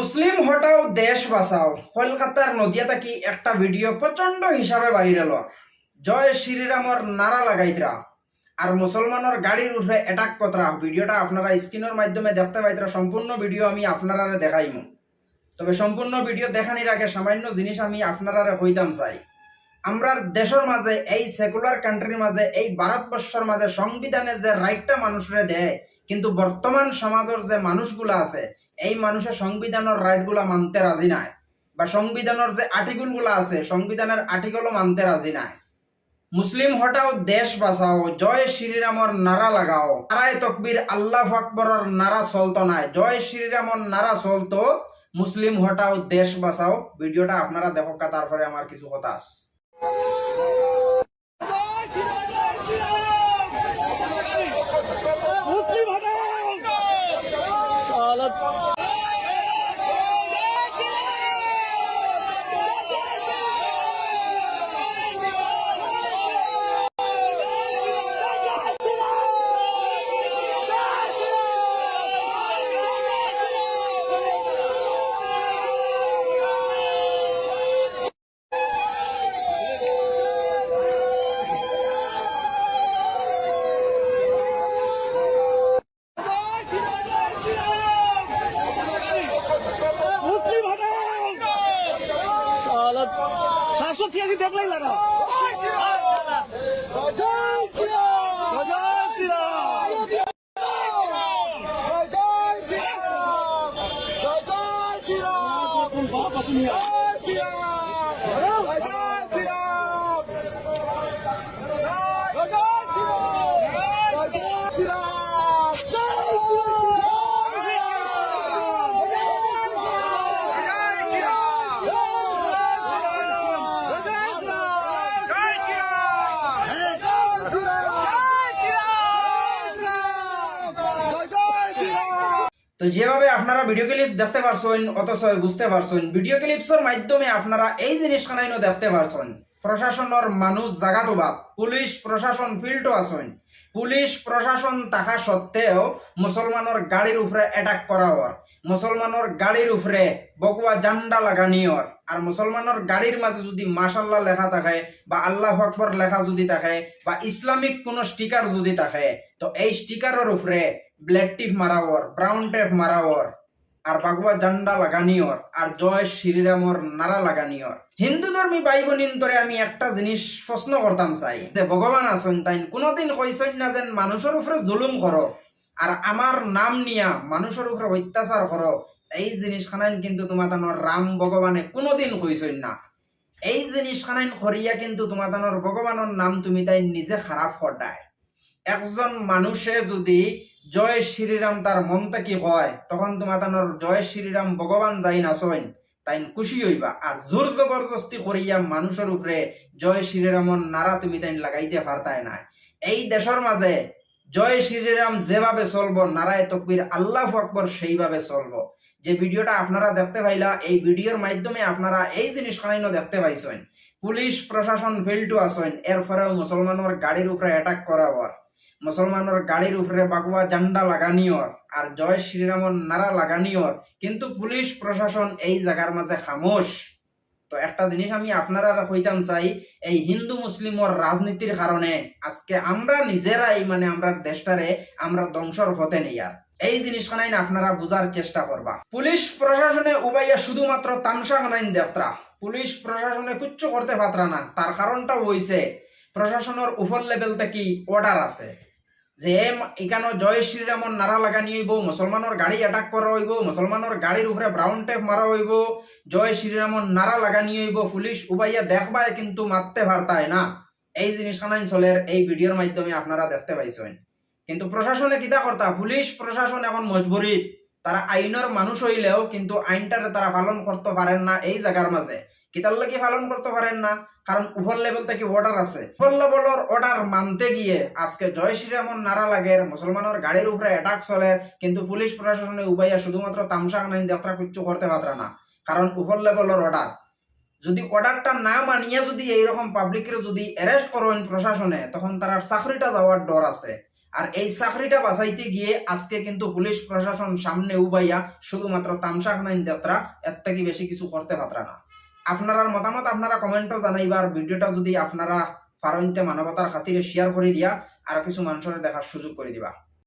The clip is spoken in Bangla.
মুসলিম হটাও, দেশ বাঁচাও। কলকাতার নদিয়া থাকি একটা ভিডিও প্রচণ্ড হিসাবে ভাইরাল জয় শ্রীরামর নারা লাগাইতরা আর মুসলমানের গাড়ির উপরে অ্যাটাক কতরা ভিডিওটা আপনারা স্ক্রিনের মাধ্যমে দেখতে পাইতরা সম্পূর্ণ ভিডিও আমি আপনারা দেখাইম। তবে সম্পূর্ণ ভিডিও দেখানির আগে সামান্য জিনিস আমি আপনারা হইতাম চাই। আমরা দেশের মাঝে এই সেকুলার কান্ট্রির মাঝে এই ভারতবর্ষের মাঝে সংবিধানে যে রাইটটা মানুষরে দেয়, কিন্তু বর্তমান সমাজের যে মানুষগুলা আছে এই মানুষের সংবিধানের রাইটগুলা মানতে রাজি নাই। বা সংবিধানের যে আর্টিকেলগুলা আছে সংবিধানের আর্টিকেলও মানতে রাজি নাই। মুসলিম হটাও দেশ বাঁচাও, জয় শ্রীরামর নারা লাগাও। নারায় তকবীর আল্লাহ আকবরের নারা চলতো নাই। জয় শ্রীরামর নারা চলতো মুসলিম হটাও দেশ বাঁচাও। ভিডিওটা আপনারা দেখো তারপরে আমার কিছু কথা আছে। হটাও সাতশো ছিয়াশি দেখলেই লাগা তো যেভাবে আপনারা ভিডিও ক্লিপ দেখতে পারছেন, অথচ বুঝতে পারছেন ভিডিও ক্লিপসের মাধ্যমে আপনারা এই জিনিসখানাইনো দেখতে পারছেন। প্রশাসনের মানুষ জাগাতো বাদ পুলিশ প্রশাসন ফিল্ডও আছেন। পুলিশ প্রশাসন থাকা সত্ত্বেও মুসলমানের গাড়ির উপরে অ্যাটাক করা হওয়ার মুসলমানের গাড়ির উপরে বকুয়া জান্ডা লাগানিওর আর মুসলমানের গাড়ির মাঝে যদি মাশাল্লাহ লেখা থাকে, বা আল্লাহ আকবর লেখা যদি থাকে, বা ইসলামিক কোনো স্টিকার যদি থাকে, তো এই স্টিকারের উপরে ব্ল্যাক টিপ মারাওয়ার ব্রাউন টেপ মারাওয়ার আর বাগুয়া জান্ডা লাগানিওর আর জয় শ্রীরামর নারা লাগানিওর হিন্দু ধর্মী ভাই বোনিন্তরে আমি একটা জিনিস প্রশ্ন করতাম, চাই। যে ভগবান আছেন তাই কোনোদিন কইছেন না যেন মানুষের উপরে জুলুম করো, আর আমার নাম নিয়া মানুষের উপরে অত্যাচার করো, এই জিনিসখানাইন কিন্তু তোমার রাম ভগবানে কোনোদিন কইছেন না। এই জিনিসখানাইন করিয়া কিন্তু তোমার ভগবানের নাম তুমি তাই নিজে খারাপ করায় একজন মানুষে যদি জয় শ্রীরাম তার মন থেকে হয়? তখন তোমার জয় শ্রীরাম ভগবান যাই নাচইন তাই খুশি হইবা। আর জোর জবরদস্তি করিয়া মানুষের উপরে জয় শ্রীরামর নারা তুমি তাই লাগাইতে পারতাই না এই দেশের মাঝে জয় শ্রীরাম যেভাবে চলবো নারায় তকবীর আল্লাহ আকবর সেইভাবে চলবো। যে ভিডিওটা আপনারা দেখতে পাইলা, এই ভিডিওর মাধ্যমে আপনারা এই জিনিসখানাইনো দেখতে পাইছেন পুলিশ, প্রশাসন, ফিল্ডও আছেন এরপরেও মুসলমানের গাড়ির উপরে অ্যাটাক করাবার। মুসলমানের গাড়ির উপরে বাগুয়া জান্ডা লাগানিওর আর জয় শ্রীরামর নারা লাগানিওর কিন্তু পুলিশ, প্রশাসন এই জায়গার মাঝে খামোশ। তো একটা জিনিস আমি আপনারা কইতাম চাই, এই হিন্দু মুসলিমর রাজনীতির কারণে আজকে আমরা নিজেরাই মানে আমরা দেশটারে আমরা ধ্বংসর হতে নেই আর। এই আপনারা বুঝার চেষ্টা করবা। পুলিশ, প্রশাসনে উবাইয়া শুধুমাত্র তামসা খানাইন দেখতরা পুলিশ, প্রশাসনে কুচ্ছ করতে না। তার কারণটা প্রশাসনের উপর লেভেল থেকে অর্ডার আছে? যে এখানে জয় শ্রীরামর নারা লাগানি হইব মুসলমানের গাড়ি অ্যাটাক করা হইব মুসলমানের গাড়ির উপরে ব্রাউন টেপ মারা হইব, জয় শ্রীরামর নারা লাগানি হইব, পুলিশ উবাইয়া দেখবায় কিন্তু মারতে পারতায় না। এই জিনিসখানাই চলের এই ভিডিওর মাধ্যমে আপনারা দেখতে পাইছেন। কিন্তু প্রশাসনে কিতা কর্তা? পুলিশ প্রশাসন এখন মজবুরি। তারা আইনের মানুষ হইলেও কিন্তু আইনটারে তারা পালন করতে পারেন না এই জায়গার মাঝে। কিতার লাগি পালন করতে পারেন না, কারণ উপর লেভেল থেকে অর্ডার আছে। উপর লেভেলের অর্ডার মানতে গিয়ে আজকে জয় শ্রীরামন নারা লাগে মুসলমানের গাড়ির উপরে অ্যাটাক চলে, কিন্তু পুলিশ প্রশাসনে উবাইয়া শুধুমাত্র তামসা নাই যাত্রা কিচ্ছু করতে পারে না, কারণ উপর লেভেলের অর্ডার যদি অর্ডারটা না মানিয়ে যদি এইরকম পাবলিকের যদি অ্যারেস্ট করেন প্রশাসনে, তখন তার চাকরিটা যাওয়ার ডর আছে। আর এই চাকরিটা বাঁচাইতে গিয়ে আজকে কিন্তু পুলিশ প্রশাসন সামনে উবাইয়া শুধুমাত্র তামসাক নাইন যাত্রা এর থেকে বেশি কিছু করতে পাত্রা না। আপনার মতামত আপনারা কমেন্টও জানাইবার ভিডিওটা যদি আপনারা পারেন মানবতার খাতিরে শেয়ার করে দিয়া, আর কিছু মানুষের দেখার সুযোগ করে দিবা।